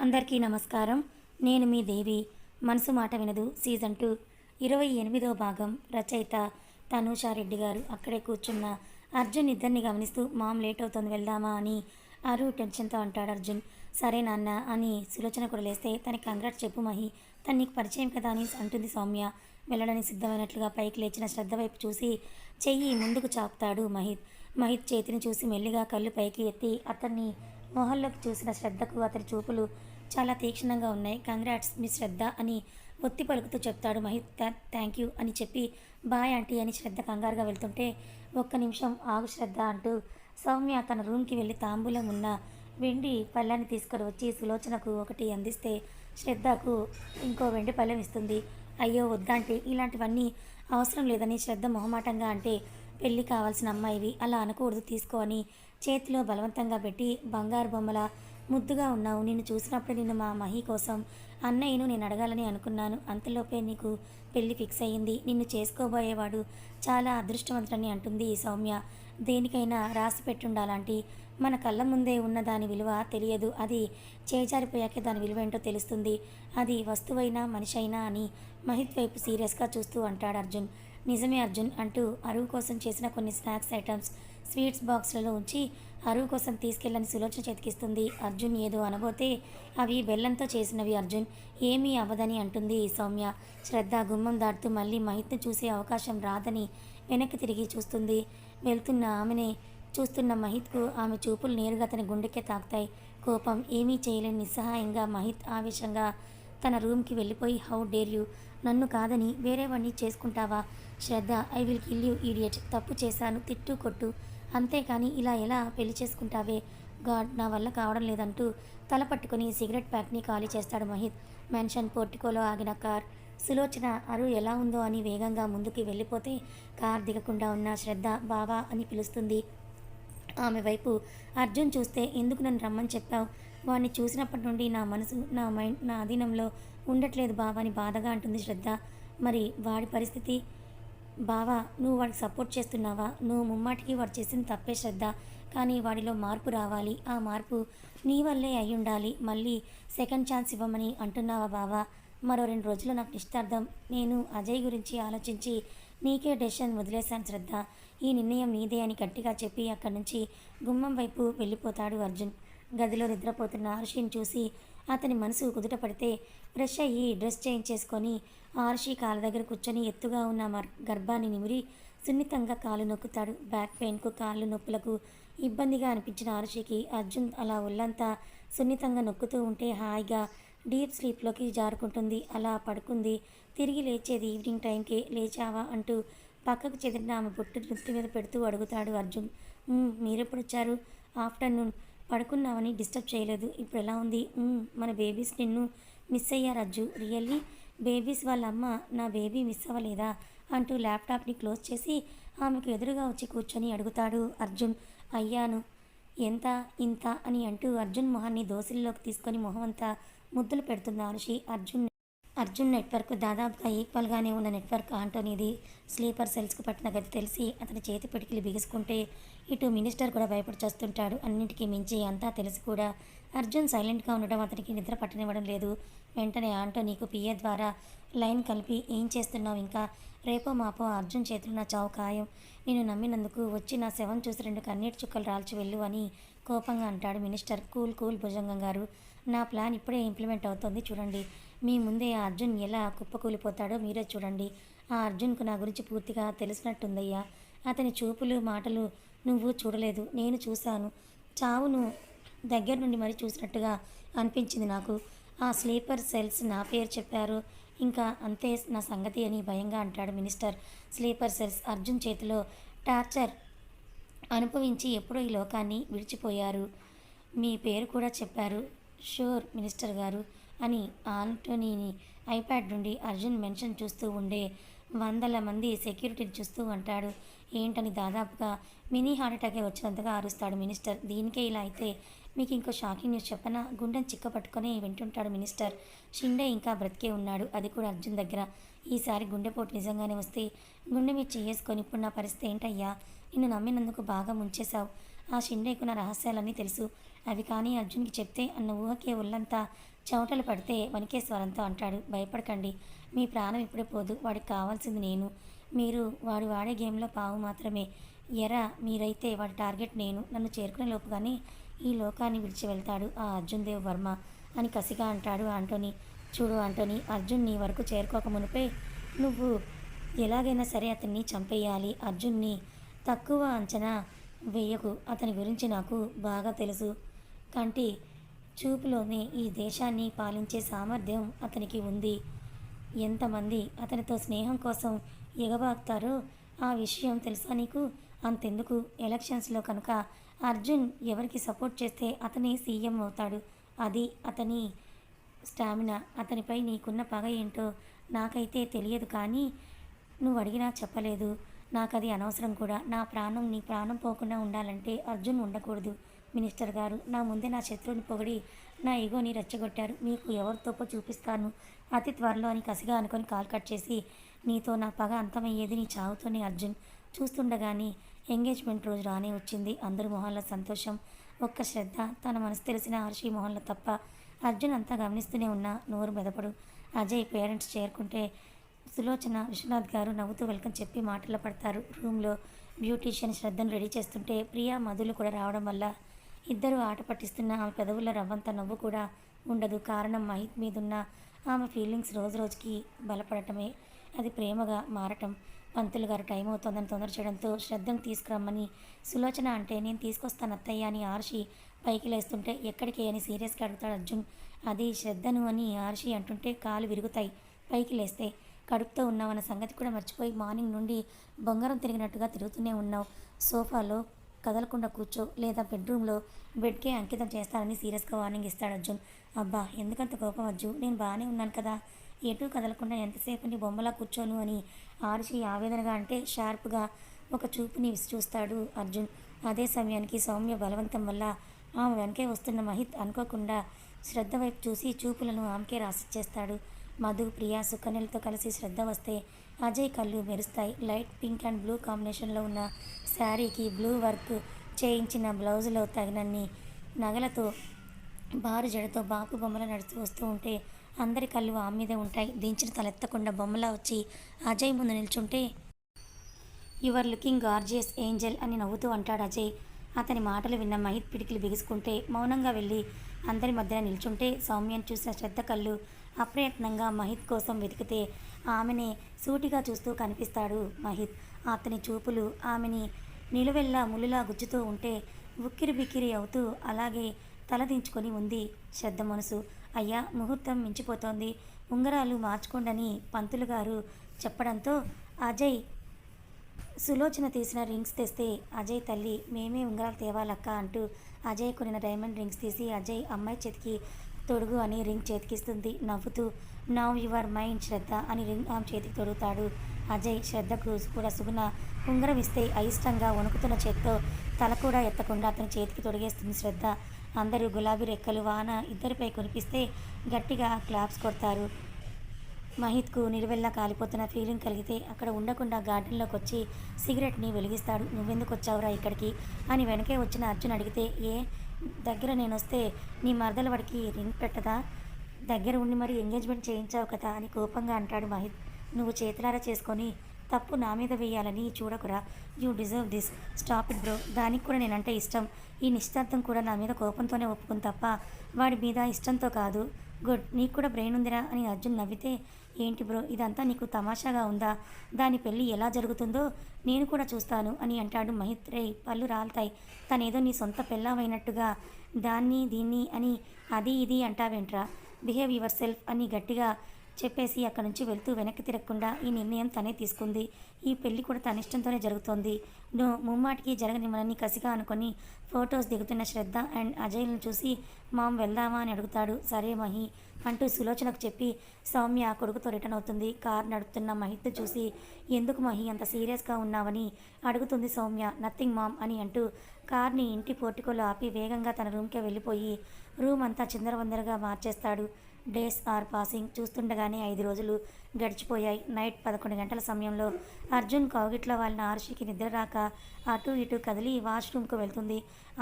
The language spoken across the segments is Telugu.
అందరికీ నమస్కారం. నేను మీ దేవి. మనసు మాట వినదు సీజన్ టూ. ఇరవై ఎనిమిదో భాగం రచయిత తనూషారెడ్డి గారు. అక్కడే కూర్చున్న అర్జున్ ఇద్దరిని గమనిస్తూ మామ్ లేట్ అవుతుంది వెళ్దామా అని అరు టెన్షన్తో అంటాడు అర్జున్. సరే నాన్న అని సులోచన కూడా లేస్తే తనకి కంగ్రాట్స్ చెప్పు మహి. తను నీకు పరిచయం కదా అని అంటుంది సౌమ్య. వెళ్ళడానికి సిద్ధమైనట్లుగా పైకి లేచిన శ్రద్ధ వైపు చూసి చెయ్యి ముందుకు చాపుతాడు మహిత్. మహిత్ చేతిని చూసి మెల్లిగా కళ్ళు పైకి ఎత్తి అతన్ని మొహల్లోకి చూసిన శ్రద్ధకు అతని చూపులు చాలా తీక్షణంగా ఉన్నాయి. కంగ్రాట్స్ మీ శ్రద్ధ అని ఒత్తి పలుకుతూ చెప్తాడు మహిత్ థ్యాంక్ యూ అని చెప్పి బాయ్ ఆంటీ అని శ్రద్ధ కంగారుగా వెళ్తుంటే ఒక్క నిమిషం ఆగు శ్రద్ధ అంటూ సౌమ్య తన రూమ్కి వెళ్ళి తాంబూలం ఉన్న వెండి పళ్ళాన్ని తీసుకొని వచ్చి సులోచనకు ఒకటి అందిస్తే శ్రద్ధకు ఇంకో వెండి పళ్ళెం ఇస్తుంది. అయ్యో వద్దంటే ఇలాంటివన్నీ అవసరం లేదని శ్రద్ధ మొహమాటంగా అంటే పెళ్ళి కావాల్సిన అమ్మాయివి అలా అనకూడదు తీసుకో అని చేతిలో బలవంతంగా పెట్టి బంగారు బొమ్మల ముద్దుగా ఉన్నావు. నిన్ను చూసినప్పుడు నిన్ను మా మహి కోసం అన్నయ్యను నేను అడగాలని అనుకున్నాను. అంతలోపే నీకు పెళ్ళి ఫిక్స్ అయ్యింది. నిన్ను చేసుకోబోయేవాడు చాలా అదృష్టవంతుడని అంటుంది ఈ సౌమ్య. దేనికైనా రాసి పెట్టుండాలంటి. మన కళ్ళ ముందే ఉన్న దాని విలువ తెలియదు. అది చేజారిపోయాకే దాని విలువ ఏంటో తెలుస్తుంది. అది వస్తువైనా మనిషైనా అని మహిత్ వైపు సీరియస్గా చూస్తూ అంటాడు అర్జున్. నిజమే అర్జున్ అంటూ అరువు కోసం చేసిన కొన్ని స్నాక్స్ ఐటమ్స్ స్వీట్స్ బాక్స్లలో ఉంచి అరువు కోసం తీసుకెళ్ళని సులోచన చేతికిస్తుంది. అర్జున్ ఏదో అనబోతే అవి బెల్లంతో చేసినవి అర్జున్. ఏమీ అవ్వదని అంటుంది సౌమ్య. శ్రద్ధ గుమ్మం దాటుతూ మళ్ళీ మహిత్ను చూసే అవకాశం రాదని వెనక్కి తిరిగి చూస్తుంది. వెళ్తున్న ఆమెనే చూస్తున్న మహిత్కు ఆమె చూపులు నేరుగా అతని గుండెకే తాకుతాయి. కోపం ఏమీ చేయలేని నిస్సహాయంగా మహిత్ ఆవేశంగా తన రూమ్కి వెళ్ళిపోయి హౌ డేర్ యూ? నన్ను కాదని వేరేవాడిని చేసుకుంటావా? Shraddha I will kill you idiot తప్పు చేశాను తిట్టు కొట్టు. అంతేకాని ఇలా ఎలా పెళ్ళి చేసుకుంటావే? గాడ్ నా వల్ల కావడం లేదంటూ తల పట్టుకుని సిగరెట్ ప్యాక్ని ఖాళీ చేస్తాడు మహిత్. మెన్షన్ పోర్టికోలో ఆగిన కార్. సులోచన అరు ఎలా ఉందో అని వేగంగా ముందుకి వెళ్ళిపోతే కార్ దిగకుండా ఉన్న శ్రద్ధ బావా అని పిలుస్తుంది. ఆమె వైపు అర్జున్ చూస్తే ఎందుకు నన్ను రమ్మని చెప్పావు? వాడిని చూసినప్పటి నుండి నా మనసు నా మైండ్ నా అధీనంలో ఉండట్లేదు బావా అని బాధగా అంటుంది శ్రద్ధ. మరి వాడి పరిస్థితి? బావా నువ్వు వాడికి సపోర్ట్ చేస్తున్నావా? నువ్వు ముమ్మాటికి వాడు చేసిన తప్పే శ్రద్ధ. కానీ వాడిలో మార్పు రావాలి. ఆ మార్పు నీ వల్లే అయి ఉండాలి. మళ్ళీ సెకండ్ ఛాన్స్ ఇవ్వమని అంటున్నావా బావా? మరో రెండు రోజులు నాకు నిశ్చార్థం నేను అజయ్ గురించి ఆలోచించి నీకే డెసిషన్ వదిలేశాను శ్రద్ధ. ఈ నిర్ణయం నీదే అని గట్టిగా చెప్పి అక్కడి నుంచి గుమ్మం వైపు వెళ్ళిపోతాడు అర్జున్. గదిలో నిద్రపోతున్న హర్షిని చూసి అతని మనసు కుదుట పడితే ఫ్రెష్ అయ్యి డ్రెస్ చేంజ్ చేసుకొని ఆర్షి కాళ్ళ దగ్గర కూర్చొని ఎత్తుగా ఉన్న మర్ గర్భాన్ని నిమిరి సున్నితంగా కాలు నొక్కుతాడు. బ్యాక్ పెయిన్కు కాళ్ళు నొప్పులకు ఇబ్బందిగా అనిపించిన ఆరుషికి అర్జున్ అలా ఒళ్ళంతా సున్నితంగా నొక్కుతూ ఉంటే హాయిగా డీప్ స్లీప్లోకి జారుకుంటుంది. అలా పడుకుంది. తిరిగి లేచేది ఈవినింగ్ టైంకి లేచావా అంటూ పక్కకు చెదిరిన ఆమె బొట్టు నృత్తి మీద పెడుతూ అడుగుతాడు అర్జున్. మీరెప్పుడు వచ్చారు ఆఫ్టర్నూన్ పడుకున్నావని డిస్టర్బ్ చేయలేదు. ఇప్పుడు ఎలా ఉంది? మన బేబీస్ నిన్ను మిస్ అయ్యారు అజ్జు రియల్లీ బేబీస్ వాళ్ళ అమ్మ నా బేబీ మిస్ అవ్వలేదా? అంటూ ల్యాప్టాప్ని క్లోజ్ చేసి ఆమెకు ఎదురుగా వచ్చి కూర్చొని అడుగుతాడు అర్జున్. అయ్యాను. ఎంత ఇంత అని అంటూ అర్జున్ మొహాన్ని దోశల్లోకి తీసుకొని మొహం అంతా ముద్దులు పెడుతుంది అనుషి అర్జున్. అర్జున్ నెట్వర్క్ దాదాపుగా ఈక్వల్గానే ఉన్న నెట్వర్క్ ఆంటోనీది స్లీపర్ సెల్స్కు పట్టిన గది తెలిసి అతని చేతి పిడికిలు బిగుసుకుంటే ఇటు మినిస్టర్ కూడా భయపడి చేస్తుంటాడు. అన్నింటికీ మించి అంతా తెలిసి కూడా అర్జున్ సైలెంట్గా ఉండడం అతనికి నిద్ర పట్టనివ్వడం లేదు. వెంటనే ఆంటోనీకు పిఏ ద్వారా లైన్ కలిపి ఏం చేస్తున్నావు ఇంకా? రేపో మాపో అర్జున్ చేతులు నా చావు ఖాయం. నేను నమ్మినందుకు వచ్చి నా శవం చూసి రెండు కన్నీటి చుక్కలు రాల్చి వెళ్ళు అని కోపంగా అంటాడు మినిస్టర్. కూల్ కూల్ భుజంగం గారు. నా ప్లాన్ ఇప్పుడే ఇంప్లిమెంట్ అవుతుంది చూడండి. మీ ముందే ఆ అర్జున్ ఎలా కుప్పకూలిపోతాడో మీరే చూడండి. ఆ అర్జున్కు నా గురించి పూర్తిగా తెలిసినట్టుందయ్యా. అతని చూపులు మాటలు నువ్వు చూడలేదు నేను చూశాను. చావును దగ్గర నుండి మరి చూసినట్టుగా అనిపించింది నాకు. ఆ స్లీపర్ సెల్స్ నా పేరు చెప్పారు. ఇంకా అంతే నా సంగతి అని భయంగా అంటాడు మినిస్టర్. స్లీపర్ సెల్స్ అర్జున్ చేతిలో టార్చర్ అనుభవించి ఎప్పుడో ఈ లోకాన్ని విడిచిపోయారు. మీ పేరు కూడా చెప్పారు. షూర్ మినిస్టర్ గారు. అని ఆంటోనీని ఐప్యాడ్ నుండి అర్జున్ మెన్షన్ చూస్తూ ఉండే వందల మంది సెక్యూరిటీని చూస్తూ అంటాడు ఏంటని దాదాపుగా మినీ హార్ట్ అటాకే వచ్చినంతగా అరుస్తాడు మినిస్టర్. దీనికే ఇలా అయితే మీకు ఇంకో షాకింగ్ న్యూస్ చెప్పనా? గుండెని చిక్కపట్టుకొని వింటుంటాడు మినిస్టర్. షిండే ఇంకా బ్రతికే ఉన్నాడు. అది కూడా అర్జున్ దగ్గర. ఈసారి గుండెపోటు నిజంగానే వస్తే గుండె మీద చేసుకొని ఇప్పుడు నా పరిస్థితి ఏంటయ్యా? నిన్ను నమ్మినందుకు బాగా ముంచేశావు. ఆ షిండేకున్న రహస్యాలన్నీ తెలుసు. అవి కానీ అర్జున్కి చెప్తే అన్న ఊహకే ఒళ్ళంతా చెమటలు పడితే వనికేశ్వరంతో అంటాడు. భయపడకండి. మీ ప్రాణం ఇప్పుడే పోదు. వాడికి కావాల్సింది నేను. మీరు వాడు వాడే గేమ్లో పావు మాత్రమే. ఎరా మీరైతే వాడి టార్గెట్ నేను. నన్ను చేరుకునే లోపుగానే ఈ లోకాన్ని విడిచి వెళ్తాడు ఆ అర్జున్ దేవ్ వర్మ అని కసిగా అంటాడు ఆంటోనీ. చూడు ఆంటోనీ అర్జున్ నీ వరకు చేరుకోక మునిపే నువ్వు ఎలాగైనా సరే అతన్ని చంపేయాలి. అర్జున్ని తక్కువ అంచనా వేయకు. అతని గురించి నాకు బాగా తెలుసు. కంటి చూపులోనే ఈ దేశాన్ని పాలించే సామర్థ్యం అతనికి ఉంది. ఎంతమంది అతనితో స్నేహం కోసం ఎగబాక్తారో ఆ విషయం తెలుసా నీకు? అంతెందుకు? ఎలక్షన్స్లో కనుక అర్జున్ ఎవరికి సపోర్ట్ చేస్తే అతనే సీఎం అవుతాడు. అది అతని స్టామినా. అతనిపై నీకున్న పగ ఏంటో నాకైతే తెలియదు కానీ నువ్వు అడిగినా చెప్పలేదు. నాకు అది అనవసరం కూడా. నా ప్రాణం నీ ప్రాణం పోకుండా ఉండాలంటే అర్జున్ ఉండకూడదు. మినిస్టర్ గారు నా ముందే నా శత్రువుని పొగిడి నా ఈగోని రెచ్చగొట్టారు. మీకు ఎవరి తోపో చూపిస్తాను? అతి త్వరలో అని కసిగా అనుకొని కాల్ కట్ చేసి నీతో నా పగ అంతమయ్యేది నీ చావుతోనే అర్జున్. చూస్తుండగానే ఎంగేజ్మెంట్ రోజు రానే వచ్చింది. అందరి మొహంలో సంతోషం ఒక్క శ్రద్ధ తన మనసు తెలిసిన హర్షి మొహంలో తప్ప అర్జున్ అంతా గమనిస్తూనే ఉన్నా. నోరు మెదపడు. అజయ్ పేరెంట్స్ చేరుకుంటే సులోచన విశ్వనాథ్ గారు నవ్వుతూ వెల్కమ్ చెప్పి మాటలు పడతారు. రూమ్లో బ్యూటీషియన్ శ్రద్ధను రెడీ చేస్తుంటే ప్రియా మధులు కూడా రావడం వల్ల ఇద్దరు ఆట పట్టిస్తున్న ఆమె పెదవుల రవ్వంత నవ్వు కూడా ఉండదు. కారణం మహిత్ మీదున్న ఆమె ఫీలింగ్స్ రోజు రోజుకి బలపడటమే. అది ప్రేమగా మారటం. పంతులు గారు టైం అవుతోందని తొందర చేయడంతో శ్రద్ధను తీసుకురమ్మని సులోచన అంటే నేను తీసుకొస్తాను అత్తయ్య అని ఆర్షి పైకి లేస్తుంటే ఎక్కడికి అని సీరియస్గా అడుగుతాడు అర్జున్. అది శ్రద్ధను అని ఆర్షి అంటుంటే కాలు విరుగుతాయి పైకి లేస్తే కడుపుతో ఉన్నావన్న సంగతి కూడా మర్చిపోయి మార్నింగ్ నుండి బంగారం తిరిగినట్టుగా తిరుగుతూనే ఉన్నావు. సోఫాలో కదలకుండా కూర్చో లేదా బెడ్రూమ్లో బెడ్కే అంకితం చేస్తానని సీరియస్గా వార్నింగ్ ఇస్తాడు అర్జున్. అబ్బా ఎందుకంత కోపం అర్జున్ నేను బాగానే ఉన్నాను కదా. ఎటు కదలకుండా ఎంతసేపు నీ బొమ్మలా కూర్చోను అని ఆర్షి ఆవేదనగా అంటే షార్ప్గా ఒక చూపుని విసి చూస్తాడు అర్జున్. అదే సమయానికి సౌమ్య బలవంతం వల్ల ఆమె వెనకే వస్తున్న మహిత్ అనుకోకుండా శ్రద్ధ వైపు చూసి చూపులను ఆమెకే రాసిచ్చేస్తాడు. మధు ప్రియా సుకన్యలతో కలిసి శ్రద్ధ వస్తే అజయ్ కళ్ళు మెరుస్తాయి. లైట్ పింక్ అండ్ బ్లూ కాంబినేషన్లో ఉన్న శారీకి బ్లూ వర్క్ చేయించిన బ్లౌజులో తగినన్ని నగలతో బారు జడతో బాపు బొమ్మలు నడుస్తూ వస్తూ ఉంటే అందరి కళ్ళు ఆ మీదే ఉంటాయి. దించిన తలెత్తకుండా బొమ్మలా వచ్చి అజయ్ ముందు నిల్చుంటే యువర్ లుకింగ్ గార్జియస్ ఏంజల్ అని నవ్వుతూ అంటాడు అజయ్. అతని మాటలు విన్న మహిత్ పిడికిలు బిగుసుకుంటే మౌనంగా వెళ్ళి అందరి మధ్యన నిల్చుంటే సౌమ్యం చూసిన శ్రద్ధ కళ్ళు అప్రయత్నంగా మహిత్ కోసం వెతికితే ఆమెనే సూటిగా చూస్తూ కనిపిస్తాడు మహిత్. అతని చూపులు ఆమెని నిలువెల్లా ములులా గుచ్చుతూ ఉంటే ఉక్కిరి బిక్కిరి అవుతూ అలాగే తలదించుకొని ఉంది శ్రద్ధ మనసు. అయ్యా ముహూర్తం మించిపోతోంది. ఉంగరాలు మార్చుకోండని పంతులు గారు చెప్పడంతో అజయ్ సులోచన తీసిన రింగ్స్ తెస్తే అజయ్ తల్లి మేమే ఉంగరాలు తేవాలక్క అంటూ అజయ్ కొనిన డైమండ్ రింగ్స్ తీసి అజయ్ అమ్మాయి చేతికి తొడుగు అని రింగ్ చేతికిస్తుంది. నవ్వుతూ నవ్ యువర్ మైండ్ శ్రద్ధ అని రింగ్ ఆమె చేతికి తొడుగుతాడు. అజయ్ శ్రద్ధకు కూడా సుగుణ ఉంగరం ఇస్తే అయిష్టంగా వణుకుతున్న చేత్తో తల కూడా ఎత్తకుండా అతని చేతికి తొడిగేస్తుంది శ్రద్ధ. అందరూ గులాబీ రెక్కలు వాన ఇద్దరిపై కురిపిస్తే గట్టిగా క్లాప్స్ కొడతారు. మహిత్కు నిలువెల్లా కాలిపోతున్న ఫీలింగ్ కలిగితే అక్కడ ఉండకుండా గార్డెన్లోకి వచ్చి సిగరెట్ని వెలిగిస్తాడు. నువ్వెందుకు వచ్చావురా ఇక్కడికి? అని వెనకే వచ్చిన అర్జున్ అడిగితే ఏ దగ్గర నేను వస్తే నీ మరదల వాడికి రింగ్ పెట్టదా? దగ్గర ఉండి మరి ఎంగేజ్మెంట్ చేయించావు కదా అని కోపంగా అంటాడు మహిత్ నువ్వు చేతులారా చేసుకొని తప్పు నా మీద వేయాలని చూడకురా. You deserve this. Stop it bro. దానికి కూడా నేనంటే ఇష్టం. ఈ నిశ్చార్థం కూడా నా మీద కోపంతోనే ఒప్పుకుని తప్ప వాడి మీద ఇష్టంతో కాదు. గుడ్ నీకు కూడా బ్రెయిన్ ఉందిరా అని అర్జున్ నవ్వితే ఏంటి బ్రో ఇదంతా నీకు తమాషాగా ఉందా? దాని పెళ్ళి ఎలా జరుగుతుందో నేను కూడా చూస్తాను అని అంటాడు మహిత్ రే పళ్ళు రాలుతాయి. తనేదో నీ సొంత పెళ్ళామైనట్టుగా దాన్ని దీన్ని అని అది ఇది అంటావేంట్రా? బిహేవ్ యువర్ సెల్ఫ్ అని గట్టిగా చెప్పేసి అక్కడి నుంచి వెళ్తూ వెనక్కి తిరగకుండా ఈ నిర్ణయం తనే తీసుకుంది. ఈ పెళ్ళి కూడా తన ఇష్టంతోనే జరుగుతోంది. నో ముమ్మాటికి జరగనివ్వనని కసిగా అనుకుని ఫొటోస్ దిగుతున్న శ్రద్ధ అండ్ అజయ్లను చూసి మామ్ వెళ్దామా? అని అడుగుతాడు. సరే మహి అంటూ సులోచనకు చెప్పి సౌమ్య కొడుకుతో రిటర్న్ అవుతుంది. కార్ నడుపుతున్న మహిత్ చూసి ఎందుకు మహి అంత సీరియస్గా ఉన్నావని? అడుగుతుంది సౌమ్య. నథింగ్ మామ్ అని అంటూ కార్ని ఇంటి పోర్టికోలో ఆపి వేగంగా తన రూమ్కే వెళ్ళిపోయి రూమ్ అంతా చిందరవందరగా మార్చేస్తాడు. Days are passing. చూస్తుండగానే ఐదు రోజులు గడిచిపోయాయి. నైట్ పదకొండు గంటల సమయంలో అర్జున్ కౌగిట్లో వాళ్ళ ఆర్షికి నిద్ర రాక అటు ఇటు కదిలి వాష్రూమ్కు వెళ్తుంది.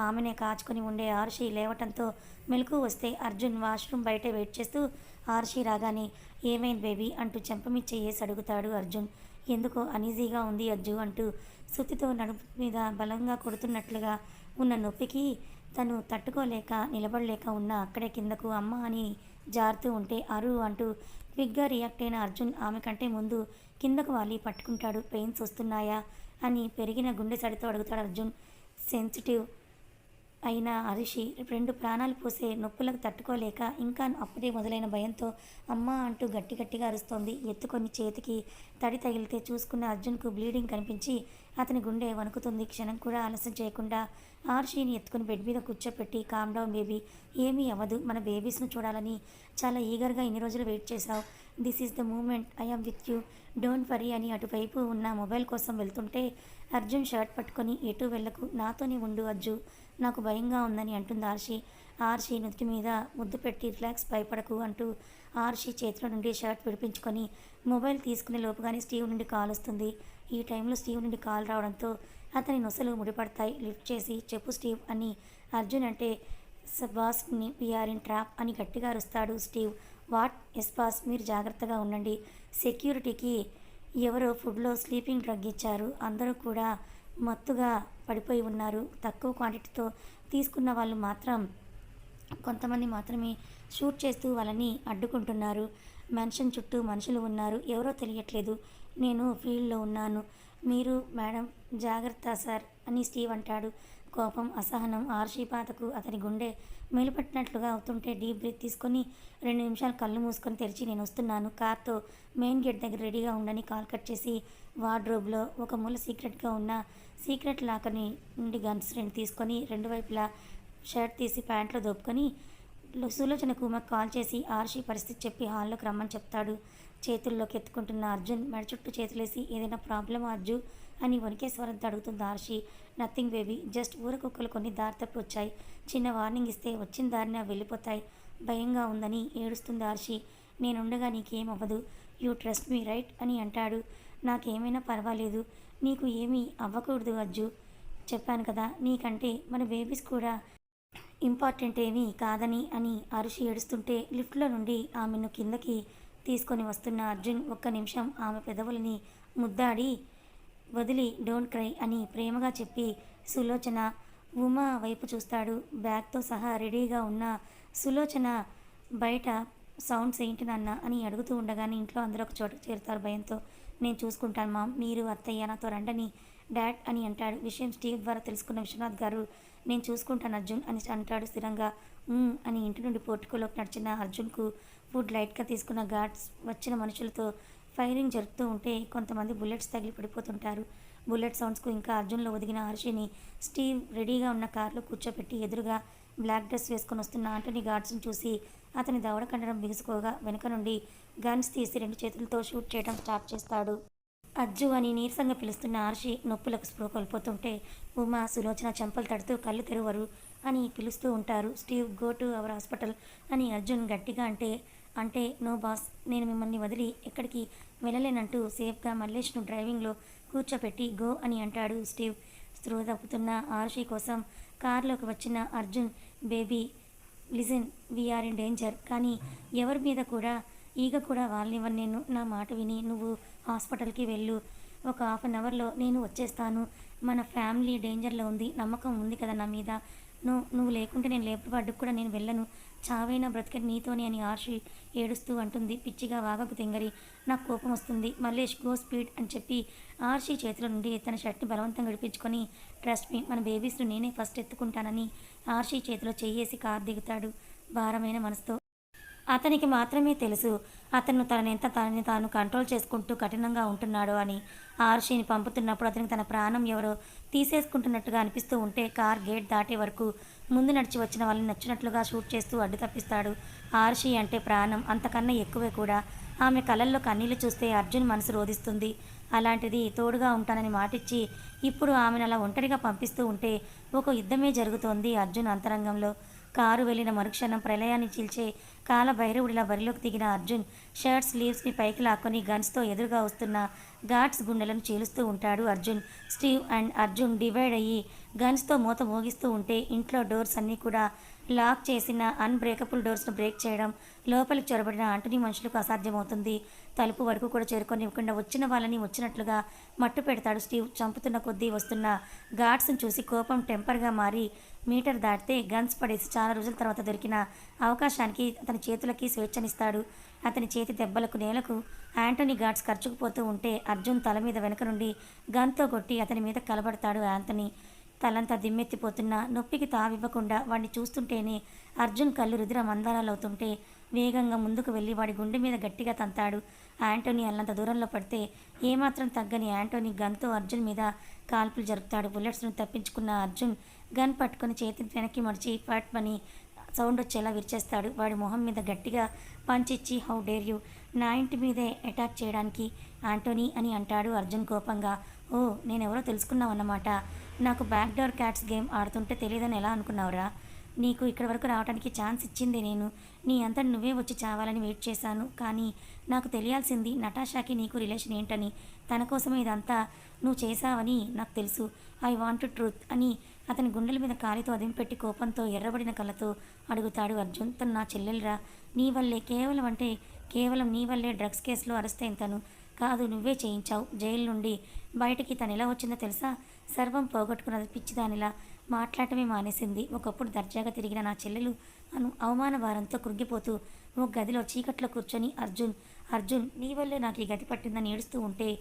ఆమెనే కాచుకొని ఉండే ఆర్షి లేవటంతో మెలకు వస్తే అర్జున్ వాష్రూమ్ బయట వెయిట్ చేస్తూ ఆర్షి రాగానే ఏమైంది బేబీ? అంటూ చెంపమిచ్చేసి అడుగుతాడు అర్జున్. ఎందుకో అనీజీగా ఉంది అజ్జు అంటూ సుత్తితో నడుపు మీద బలంగా కొడుతున్నట్లుగా ఉన్న నొప్పికి తను తట్టుకోలేక నిలబడలేక ఉన్న అక్కడే కిందకు అమ్మ అని జారుతూ ఉంటే అరు అంటూ క్విక్గా రియాక్ట్ అయిన అర్జున్ ఆమె కంటే ముందు కిందకు వాలి పట్టుకుంటాడు పెయిన్స్ వస్తున్నాయా అని పెరిగిన గుండె సడితో అడుగుతాడు అర్జున్. సెన్సిటివ్ అయిన అరిషి రెండు ప్రాణాలు పోసే నొప్పులకు తట్టుకోలేక ఇంకా అప్పుడే మొదలైన భయంతో అమ్మ అంటూ గట్టి గట్టిగా అరుస్తోంది. ఎత్తుకొని చేతికి తడి తగిలితే చూసుకున్న అర్జున్కు బ్లీడింగ్ కనిపించి అతని గుండె వణుకుతుంది. క్షణం కూడా ఆలస్యం చేయకుండా ఆర్షిని ఎత్తుకుని బెడ్ మీద కూర్చోపెట్టి కామ్ డౌన్ బేబీ ఏమీ అవ్వదు. మన బేబీస్ను చూడాలని చాలా ఈగర్గా ఇన్ని రోజులు వెయిట్ చేశావు. This is the moment I am with you don't worry అని అటువైపు ఉన్న మొబైల్ కోసం వెళ్తుంటే అర్జున్ షర్ట్ పట్టుకొని ఎటు వెళ్ళకు. నాతోనే ఉండు అర్జు నాకు భయంగా ఉందని అంటుంది ఆర్షి. ఆర్షి నుదుటి మీద ముద్దు పెట్టి రిలాక్స్ భయపడకు అంటూ ఆర్షి చేతిలో నుండి షర్ట్ విడిపించుకొని మొబైల్ తీసుకునే లోపుగానే స్టీవ్ నుండి కాల్ వస్తుంది. ఈ టైంలో స్టీవ్ నుండి కాల్ రావడంతో అతని నొసలు ముడిపడతాయి. లిఫ్ట్ చేసి చెప్పు స్టీవ్ అని అర్జున్ అంటే బాస్ వీఆర్ ఇన్ ట్రాప్ అని గట్టిగా అరుస్తాడు స్టీవ్. వాట్? ఎస్ బాస్ మీరు జాగ్రత్తగా ఉండండి. సెక్యూరిటీకి ఎవరో ఫుడ్లో స్లీపింగ్ డ్రగ్ ఇచ్చారు. అందరూ కూడా మత్తుగా పడిపోయి ఉన్నారు. తక్కువ క్వాంటిటీతో తీసుకున్న వాళ్ళు మాత్రం కొంతమంది మాత్రమే షూట్ చేస్తూ వాళ్ళని అడ్డుకుంటున్నారు. మెన్షన్ చుట్టూ మనుషులు ఉన్నారు. ఎవరో తెలియట్లేదు. నేను ఫీల్డ్లో ఉన్నాను. మీరు మేడం జాగ్రత్త సార్ అని స్టీవ్ అంటాడు. కోపం అసహనం ఆర్షీపాతకు అతని గుండె మేలుపట్టినట్లుగా అవుతుంటే డీప్ బ్రీత్ తీసుకొని రెండు నిమిషాలు కళ్ళు మూసుకొని తెరిచి నేను వస్తున్నాను. కార్తో మెయిన్ గేట్ దగ్గర రెడీగా ఉండని కాల్ కట్ చేసి వార్డ్రోబ్లో ఒక మూల సీక్రెట్గా ఉన్న సీక్రెట్ లాకర్ని నుండి గన్స్ రెండు తీసుకొని రెండు వైపులా షర్ట్ తీసి ప్యాంట్లో దోపుకొని సులోచనకు మాకు కాల్ చేసి ఆర్షి పరిస్థితి చెప్పి హాల్లోకి రమ్మని చెప్తాడు. చేతుల్లోకి ఎత్తుకుంటున్న అర్జున్ మెడ చుట్టూ చేతులేసి ఏదైనా ప్రాబ్లమ్ అర్జు అని వణికే స్వరంతో అడుగుతుంది ఆర్షి. నథింగ్ బేబీ జస్ట్ ఊర కుక్కలు కొన్ని దారి తప్పి వచ్చాయి. చిన్న వార్నింగ్ ఇస్తే వచ్చిన దారిన వెళ్ళిపోతాయి. భయంగా ఉందని ఏడుస్తుంది ఆర్షి. నేనుండగా నీకేం అవ్వదు. యూ ట్రస్ట్ మీ రైట్ అని అంటాడు. నాకేమైనా పర్వాలేదు. నీకు ఏమీ అవ్వకూడదు అజ్జు చెప్పాను కదా నీకంటే మన బేబీస్ కూడా ఇంపార్టెంట్ ఏమీ కాదని అని అరుషి ఏడుస్తుంటే లిఫ్ట్లో నుండి ఆమెను కిందకి తీసుకొని వస్తున్న అర్జున్ ఒక్క నిమిషం ఆమె పెదవులని ముద్దాడి వదిలి డోంట్ క్రై అని ప్రేమగా చెప్పి సులోచన ఉమా వైపు చూస్తాడు. బ్యాగ్తో సహా రెడీగా ఉన్న సులోచన బయట సౌండ్స్ ఏంటి నాన్న అని అడుగుతూ ఉండగానే ఇంట్లో అందరూ ఒక చోట చేరుతారు భయంతో. నేను చూసుకుంటాను మామ్ మీరు అత్తయ్య నాతో రండని డాడ్ అని అంటాడు. విషయం స్టీవ్ ద్వారా తెలుసుకున్న విశ్వనాథ్ గారు నేను చూసుకుంటాను అర్జున్ అని అంటాడు స్థిరంగా. అని ఇంటి నుండి పోర్టుకోలోకి నడిచిన అర్జున్కు ఫుడ్ లైట్గా తీసుకున్న గార్డ్స్ వచ్చిన మనుషులతో ఫైరింగ్ జరుపుతూ ఉంటే కొంతమంది బుల్లెట్స్ తగిలి పడిపోతుంటారు. బుల్లెట్ సౌండ్స్కు ఇంకా అర్జున్లో ఒదిగిన హర్షిని స్టీవ్ రెడీగా ఉన్న కారులో కూర్చోపెట్టి ఎదురుగా బ్లాక్ డ్రెస్ వేసుకొని వస్తున్న ఆంటనీ గార్డ్స్ని చూసి అతని దవడ కండడం బిగుసుకోగా వెనుక నుండి గన్స్ తీసి రెండు చేతులతో షూట్ చేయడం స్టార్ట్ చేస్తాడు. అజ్జు అని నీరసంగా పిలుస్తున్న ఆర్షి నొప్పులకు స్పృహ కోల్పోతుంటే ఉమా సులోచన చెంపలు తడుతూ కళ్ళు తెరవరు అని పిలుస్తూ ఉంటారు. Steve go to our hospital అని అర్జున్ గట్టిగా అంటే అంటే నో బాస్ నేను మిమ్మల్ని వదిలి ఎక్కడికి వెళ్ళలేనంటూ సేఫ్గా మల్లేష్ను డ్రైవింగ్లో కూర్చోపెట్టి గో అని అంటాడు స్టీవ్. స్త్రో తప్పుతున్న ఆర్షి కోసం కారులోకి వచ్చిన Arjun baby listen we are in danger. కానీ ఎవరి మీద కూడా ఈగ కూడా వాళ్ళనివ్వని నేను. నా మాట విని నువ్వు హాస్పిటల్కి వెళ్ళు. ఒక హాఫ్ అన్ అవర్లో నేను వచ్చేస్తాను. మన ఫ్యామిలీ డేంజర్లో ఉంది. నమ్మకం ఉంది కదా నా మీద. నువ్వు నువ్వు లేకుంటే నేను లేపబడ్డుకు కూడా నేను వెళ్ళను. చావైనా బ్రతికటి నీతోనే అని ఆర్షి ఏడుస్తూ అంటుంది. పిచ్చిగా వాగకు తెంగరి. నాకు కోపం వస్తుంది. మల్లేష్ గో స్పీడ్ అని చెప్పి ఆర్షి చేతిలో నుండి తన షర్ట్ని బలవంతంగా గడిపించుకొని ట్రస్ట్ మీ మన బేబీస్ను నేనే ఫస్ట్ ఎత్తుకుంటానని ఆర్షి చేతిలో చెయ్యేసి కార్ దిగుతాడు భారమైన మనసుతో. అతనికి మాత్రమే తెలుసు అతను తననెంత తనని తాను కంట్రోల్ చేసుకుంటూ కఠినంగా ఉంటున్నాడు అని ఆర్షిని పంపుతున్నప్పుడు అతనికి తన ప్రాణం ఎవరో తీసేసుకుంటున్నట్టుగా అనిపిస్తూ ఉంటే కార్ గేట్ దాటే వరకు ముందు నడిచి వచ్చిన వాళ్ళని నచ్చినట్లుగా షూట్ చేస్తూ అడ్డు తప్పిస్తాడు ఆర్షి అంటే ప్రాణం. అంతకన్నా ఎక్కువే కూడా. ఆమె కళల్లో కన్నీళ్ళు చూస్తే అర్జున్ మనసు రోధిస్తుంది. అలాంటిది తోడుగా ఉంటానని మాటిచ్చి ఇప్పుడు ఆమెను అలా ఒంటరిగా పంపిస్తూ ఉంటే ఒక యుద్ధమే జరుగుతోంది అర్జున్ అంతరంగంలో. కారు వెళ్ళిన మరుక్షణం ప్రళయాన్ని చీల్చే కాలభైరవుడిలా బరిలోకి దిగిన అర్జున్ షర్ట్ స్లీవ్స్ని పైకి లాక్కొని గన్స్తో ఎదురుగా వస్తున్న గాడ్స్ గుండెలను చీలుస్తూ ఉంటాడు Arjun. Steve and Arjun divide అయ్యి గన్స్తో మూత మోగిస్తూ ఉంటే ఇంట్లో డోర్స్ అన్నీ కూడా లాక్ చేసిన అన్బ్రేకబుల్ డోర్స్ను బ్రేక్ చేయడం లోపలికి చొరబడిన ఆంటనీ మనుషులకు అసాధ్యమవుతుంది. తలుపు వరకు కూడా చేరుకొనివ్వకుండా వచ్చిన వాళ్ళని వచ్చినట్లుగా మట్టు పెడతాడు స్టీవ్. చంపుతున్న కొద్దీ వస్తున్న గాడ్స్ని చూసి కోపం టెంపర్గా మారి మీటర్ దాటితే గన్స్ పడేసి చాలా రోజుల తర్వాత దొరికిన అవకాశానికి అతని చేతులకి స్వేచ్ఛనిస్తాడు. అతని చేతి దెబ్బలకు నేలకు యాంటనీ గాడ్స్ ఖర్చుకుపోతూ ఉంటే అర్జున్ తల మీద వెనక నుండి గన్తో కొట్టి అతని మీద కలబడతాడు యాంటనీ తలంతా దిమ్మెత్తిపోతున్నా నొప్పికి తావివ్వకుండా వాడిని చూస్తుంటేనే అర్జున్ కళ్ళు రుద్ర మందారాలవుతుంటే వేగంగా ముందుకు వెళ్ళి వాడి గుండె మీద గట్టిగా తంతాడు. యాంటోనీ అల్లంత దూరంలో పడితే ఏమాత్రం తగ్గని యాంటోనీ గన్తో అర్జున్ మీద కాల్పులు జరుపుతాడు. బుల్లెట్స్ను తప్పించుకున్న అర్జున్ గన్ పట్టుకొని చేతిని వెనక్కి మడిచి పట్ సౌండ్ వచ్చేలా విరిచేస్తాడు. వాడి మొహం మీద గట్టిగా పంచిచ్చి హౌ డేర్ యూ? నా ఇంటి మీదే అటాక్ చేయడానికి ఆంటోనీ అని అంటాడు అర్జున్ కోపంగా. ఓ నేనెవరో తెలుసుకున్నావన్నమాట. నాకు బ్యాక్డోర్ క్యాట్స్ గేమ్ ఆడుతుంటే తెలియదని ఎలా అనుకున్నావురా? నీకు ఇక్కడి వరకు రావడానికి ఛాన్స్ ఇచ్చింది నేను. నీ అంతటి నువ్వే వచ్చి చావాలని వెయిట్ చేశాను. కానీ నాకు తెలియాల్సింది నటాషాకి నీకు రిలేషన్ ఏంటని. తన కోసం ఇదంతా నువ్వు చేశావని నాకు తెలుసు. ఐ వాంట్ ట్రూత్ అని అతని గుండెల మీద కాలితో అదింపెట్టి కోపంతో ఎర్రబడిన కళ్ళతో అడుగుతాడు అర్జున్. తను నా చెల్లెలరా. నీ వల్లే కేవలం అంటే కేవలం నీ వల్లే డ్రగ్స్ కేసులో అరెస్ట్ అయిన తను. కాదు నువ్వే చేయించావు. జైలు నుండి బయటికి తను ఎలా వచ్చిందో తెలుసా? సర్వం పోగొట్టుకున్నది పిచ్చిదానిలా. మాట్లాడటమే మానేసింది. ఒకప్పుడు దర్జాగా తిరిగిన నా చెల్లెలు అను అవమాన భారంతో కృంగిపోతూ ఒక గదిలో చీకట్లో కూర్చొని అర్జున్ అర్జున్ నీ వల్లే నాకు ఈ గతి పట్టిందని ఏడుస్తూ ఉంటే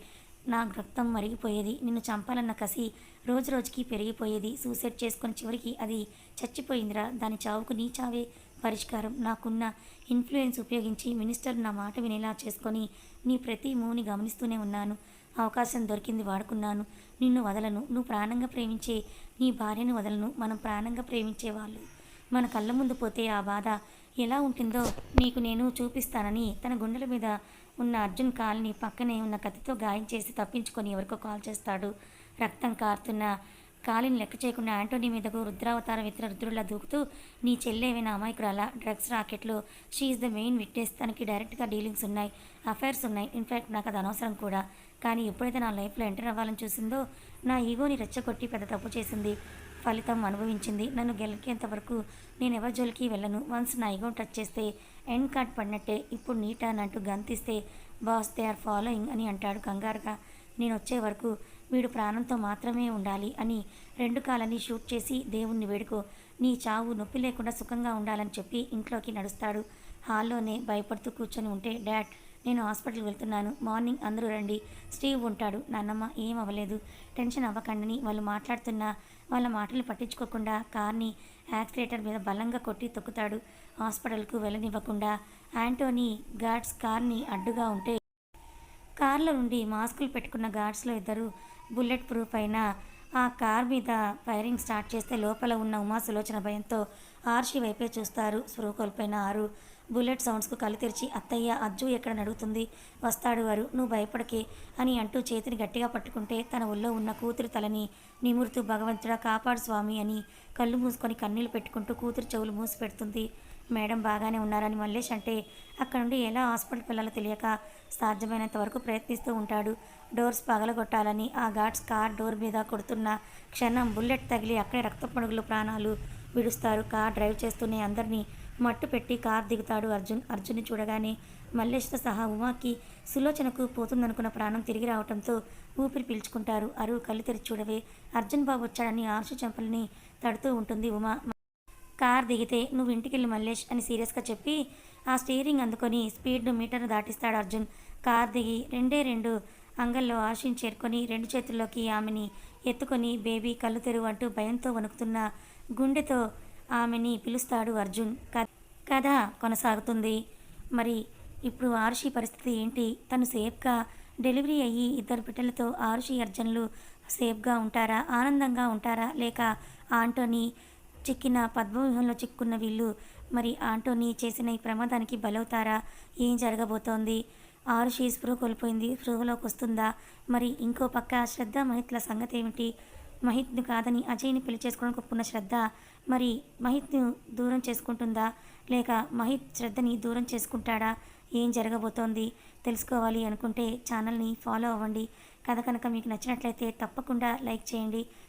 నా రక్తం మరిగిపోయేది. నిన్ను చంపాలన్న కసి రోజు రోజుకి పెరిగిపోయేది. సూసైడ్ చేసుకుని చివరికి అది చచ్చిపోయిందిరా. దాని చావుకు నీ చావే పరిష్కారం. నాకున్న ఇన్ఫ్లుయెన్స్ ఉపయోగించి మినిస్టర్ నా మాట వినేలా చేసుకొని నీ ప్రతి మూని గమనిస్తూనే ఉన్నాను. అవకాశం దొరికింది వాడుకున్నాను. నిన్ను వదలను. నువ్వు ప్రాణంగా ప్రేమించే నీ భార్యను వదలను. మనం ప్రాణంగా ప్రేమించే వాళ్ళు. మన కళ్ళ ముందు పోతే ఆ బాధ ఎలా ఉంటుందో నీకు నేను చూపిస్తానని తన గుండెల మీద ఉన్న అర్జున్ కాల్ని పక్కనే ఉన్న కత్తితో గాయం చేసి తప్పించుకొని ఎవరికో కాల్ చేస్తాడు. రక్తం కారుతున్న కాలిని లెక్క చేయకుండా యాంటోనీ మీదకు రుద్రావతార వితర రుద్రులా దూకుతూ నీ చెల్లెవైన అమాయకురాల డ్రగ్స్ రాకెట్లో షీఈ్ ద మెయిన్ విట్నెస్ తనకి డైరెక్ట్గా డీలింగ్స్ ఉన్నాయి అఫైర్స్ ఉన్నాయి. ఇన్ఫ్యాక్ట్ నాకు అది అనవసరం కూడా. కానీ ఎప్పుడైతే నా లైఫ్లో ఎంటర్ అవ్వాలని చూసిందో నా ఈగోని రెచ్చగొట్టి పెద్ద తప్పు చేసింది. ఫలితం అనుభవించింది. నన్ను గెలికేంత వరకు నేను ఎవరి జోలికి వెళ్ళను. వన్స్ నా ఈగో టచ్ చేస్తే ఎండ్ కార్డ్ పడినట్టే ఇప్పుడు నీట్ అని అంటూ గంతిస్తే బాస్ దే ఆర్ ఫాలోయింగ్ అని అంటాడు కంగారుగా. నేను వచ్చే వరకు వీడు ప్రాణంతో మాత్రమే ఉండాలి అని రెండు కాలని షూట్ చేసి దేవుణ్ణి వేడుకో. నీ చావు నొప్పి లేకుండా సుఖంగా ఉండాలని చెప్పి ఇంట్లోకి నడుస్తాడు. హాల్లోనే భయపడుతూ కూర్చొని ఉంటే డాడ్ నేను హాస్పిటల్కి వెళ్తున్నాను. మార్నింగ్ అందరూ రండి. స్టీవ్ ఉంటాడు. నాన్నమ్మ ఏం అవ్వలేదు. టెన్షన్ అవ్వకండని వాళ్ళు మాట్లాడుతున్న. వాళ్ళ మాటలు పట్టించుకోకుండా కార్ని యాక్సిలేటర్ మీద బలంగా కొట్టి తొక్కుతాడు. హాస్పిటల్కు వెళ్ళనివ్వకుండా యాంటోనీ గార్డ్స్ కార్ని అడ్డుగా ఉంటే కార్లో నుండి మాస్కులు పెట్టుకున్న గార్డ్స్లో ఇద్దరు బుల్లెట్ ప్రూఫ్ అయిన ఆ కార్ మీద ఫైరింగ్ స్టార్ట్ చేస్తే లోపల ఉన్న ఉమా సులోచన భయంతో ఆర్షి వైపే చూస్తారు. స్పృహ కోల్పోయిన ఆరు బుల్లెట్ సౌండ్స్కు కళ్ళు తెరిచి అత్తయ్య అజ్జు ఎక్కడ నడుగుతుంది వస్తాడు వారు నువ్వు భయపడకే అని అంటూ చేతిని గట్టిగా పట్టుకుంటే తన ఒళ్ళో ఉన్న కూతురు తలని నిమురుతూ భగవంతుడా కాపాడు స్వామి అని కళ్ళు మూసుకొని కన్నీళ్ళు పెట్టుకుంటూ కూతురు చెవులు మూసి పెడుతుంది. మేడం బాగానే ఉన్నారని మల్లేష్ అంటే అక్కడ నుండి ఎలా హాస్పిటల్కి వెళ్ళాలో తెలియక సాధ్యమైనంత వరకు ప్రయత్నిస్తూ ఉంటాడు. డోర్స్ పగలగొట్టాలని ఆ గార్డ్స్ కార్ డోర్ మీద కొడుతున్న క్షణం బుల్లెట్ తగిలి అక్కడే రక్తపొడుగులు ప్రాణాలు విడుస్తారు. కార్ డ్రైవ్ చేస్తూనే అందరినీ మట్టు పెట్టి కార్ దిగుతాడు అర్జున్. అర్జున్ని చూడగానే మల్లేష్తో సహా ఉమాకి సులోచనకు పోతుందనుకున్న ప్రాణం తిరిగి రావడంతో ఊపిరి పీల్చుకుంటారు. అరువు కళ్ళు తెరిచి చూడవే అర్జున్ బాబు వచ్చాడని ఆర్షు చెంపల్ని తడుతూ ఉంటుంది ఉమా. కార్ దిగితే నువ్వు ఇంటికెళ్ళి మల్లేష్ అని సీరియస్గా చెప్పి ఆ స్టీరింగ్ అందుకొని స్పీడ్ మీటర్ను దాటిస్తాడు అర్జున్. కార్ దిగి రెండే రెండు అంగల్లో ఆశిని చేరుకొని రెండు చేతుల్లోకి ఆమెని ఎత్తుకొని బేబీ కళ్ళు తెరువు అంటూ భయంతో వణుకుతున్న గుండెతో ఆమెని పిలుస్తాడు అర్జున్. కథ కొనసాగుతుంది. మరి ఇప్పుడు ఆరుషి పరిస్థితి ఏంటి? తను సేఫ్గా డెలివరీ అయ్యి ఇద్దరు బిడ్డలతో ఆరుషి అర్జున్లు సేఫ్గా ఉంటారా? ఆనందంగా ఉంటారా? లేక ఆంటోనీ చిక్కిన పద్మవ్యూహంలో చిక్కున్న వీళ్ళు మరి ఆంటోనీ చేసిన ఈ ప్రమాదానికి బలవుతారా? ఏం జరగబోతోంది? ఆరుషి స్పృహ కోల్పోయింది. స్పృహలోకి వస్తుందా మరి ఇంకో పక్క శ్రద్ధ మహిత్ల సంగతి ఏమిటి? మహిత్ను కాదని అజయ్ని పెళ్ళి చేసుకోవడానికి ఒప్పుకున్న శ్రద్ధ మరి మహిత్ను దూరం చేసుకుంటుందా? లేక మహిత్ శ్రద్ధని దూరం చేసుకుంటాడా? ఏం జరగబోతోంది? తెలుసుకోవాలి అనుకుంటే ఛానల్ని ఫాలో అవ్వండి. కథ కనుక మీకు నచ్చినట్లయితే తప్పకుండా లైక్ చేయండి.